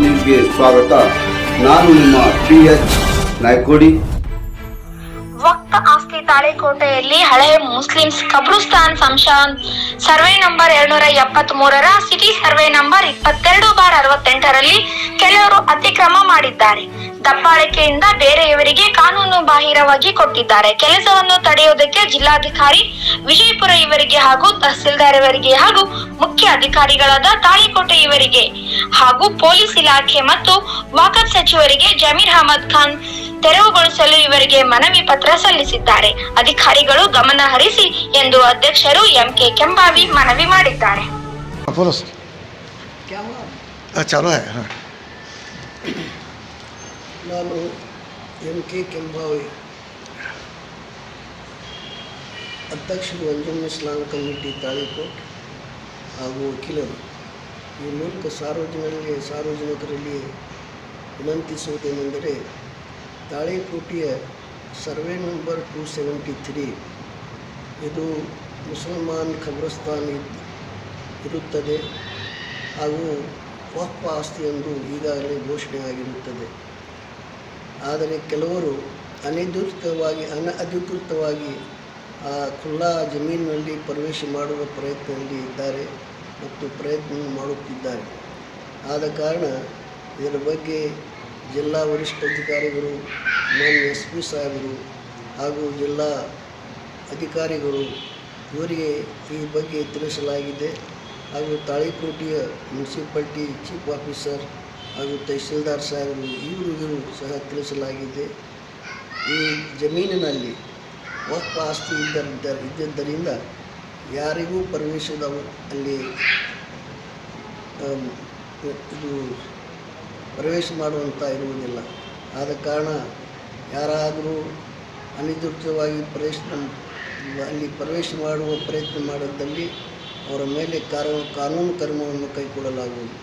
ನ್ಯೂಸ್ಗೆ ಸ್ವಾಗತ. ನಾನು ನಿಮ್ಮ ಪಿ ಎಚ್ ನಾಯ್ಕೋಡಿ. ವಕ್ತ ಆಸ್ತಿ ತಾಳೆಕೋಟೆಯಲ್ಲಿ ಹಳೆ ಮುಸ್ಲಿಮ್ಸ್ ಕಬ್ರುಸ್ತಾನ್ ಸಂಶಾನ್ ಸರ್ವೆ ನಂಬರ್ ಎರಡ್ನೂರ ಎಪ್ಪತ್ತ್ ಮೂರರ ಸಿಟಿ ಸರ್ವೆ ನಂಬರ್ ಇಪ್ಪತ್ತೆರಡು ಬಾರ್ ಅರವತ್ತೆಂಟರಲ್ಲಿ ಕೆಲವರು ಅತಿಕ್ರಮ ಮಾಡಿದ್ದಾರೆ. ದಬ್ಬಾಳಿಕೆಯಿಂದ ಬೇರೆಯವರಿಗೆ ಕಾನೂನು ಬಾಹಿರವಾಗಿ ಕೊಟ್ಟಿದ್ದಾರೆ. ಕೆಲಸವನ್ನು ತಡೆಯುವುದಕ್ಕೆ ಜಿಲ್ಲಾಧಿಕಾರಿ ವಿಜಯಪುರ ಇವರಿಗೆ ಹಾಗೂ ತಹಸೀಲ್ದಾರ್ ಇವರಿಗೆ ಹಾಗೂ ಮುಖ್ಯ ಅಧಿಕಾರಿಗಳಾದ ತಾಳಿಕೋಟೆ ಇವರಿಗೆ ಹಾಗೂ ಪೊಲೀಸ್ ಇಲಾಖೆ ಮತ್ತು ವಾಕಫ್ ಸಚಿವರಿಗೆ ಜಮೀರ್ ಅಹಮದ್ ಖಾನ್ ತೆರವುಗೊಳಿಸಲು ಇವರಿಗೆ ಮನವಿ ಪತ್ರ ಸಲ್ಲಿಸಿದ್ದಾರೆ. ಅಧಿಕಾರಿಗಳು ಗಮನ ಹರಿಸಿ ಎಂದು ಅಧ್ಯಕ್ಷರು ಎಂಕೆ ಕೆಂಬಾವಿ ಮನವಿ ಮಾಡಿದ್ದಾರೆ. ನಾನು ಎಂ ಕೆ ಕೆಂಬಾವಿ ಅಧ್ಯಕ್ಷರು ಅಂಜುಮ್ ಇಸ್ಲಾಂ ಕಮಿಟಿ ತಾಳಿಕೋಟ್ ಹಾಗೂ ವಕೀಲರು. ಈ ಮೂಲಕ ಸಾರ್ವಜನಿಕರಿಗೆ, ಸಾರ್ವಜನಿಕರಲ್ಲಿ ವಿನಂತಿಸುವುದೇನೆಂದರೆ, ತಾಳಿಕೋಟೆಯ survey number two seventy three ಇದು ಮುಸಲ್ಮಾನ್ ಖಬ್ರಸ್ತಾನ್ ಇರುತ್ತದೆ ಹಾಗೂ ವಕ್ಫ ಆಸ್ತಿ ಈಗಾಗಲೇ ಘೋಷಣೆಯಾಗಿರುತ್ತದೆ. ಆದರೆ ಕೆಲವರು ಅನಧಿಕೃತವಾಗಿ ಅನಧಿಕೃತವಾಗಿ ಆ ಖುಲ್ಲಾ ಜಮೀನಿನಲ್ಲಿ ಪ್ರವೇಶ ಮಾಡುವ ಪ್ರಯತ್ನದಲ್ಲಿ ಇದ್ದಾರೆ ಮತ್ತು ಪ್ರಯತ್ನ ಮಾಡುತ್ತಿದ್ದಾರೆ. ಆದ ಕಾರಣ ಇದರ ಬಗ್ಗೆ ಜಿಲ್ಲಾ ವರಿಷ್ಠ ಅಧಿಕಾರಿಗಳು, ಮಾನ್ಯ ಎಸ್ ಪಿ ಸಾಹೇಬರು ಹಾಗೂ ಜಿಲ್ಲಾ ಅಧಿಕಾರಿಗಳು ಇವರಿಗೆ ಈ ಬಗ್ಗೆ ತಿಳಿಸಲಾಗಿದೆ. ಹಾಗೂ ತಾಳಿಕೋಟೆಯ ಮುನ್ಸಿಪಾಲ್ಟಿ ಚೀಫ್ ಆಫೀಸರ್ ಹಾಗೂ ತಹಸೀಲ್ದಾರ್ ಸಾಹೇಬರು ಇವರಿಗೂ ಸಹ ತಿಳಿಸಲಾಗಿದೆ. ಈ ಜಮೀನಿನಲ್ಲಿ ವಕ್ಫ ಆಸ್ತಿ ಇದ್ದ ಇದ್ದಿದ್ದರಿಂದ ಯಾರಿಗೂ ಪ್ರವೇಶದ ಅಲ್ಲಿ ಇದು ಪ್ರವೇಶ ಮಾಡುವಂಥ ಇರುವುದಿಲ್ಲ. ಆದ ಕಾರಣ ಯಾರಾದರೂ ಅನಧಿಕೃತವಾಗಿ ಪ್ರವೇಶ ಅಲ್ಲಿ ಪ್ರವೇಶ ಮಾಡುವ ಪ್ರಯತ್ನ ಮಾಡಿದ್ದಲ್ಲಿ ಅವರ ಮೇಲೆ ಕಾನೂನು ಕ್ರಮವನ್ನು ಕೈಗೊಳ್ಳಲಾಗುವುದು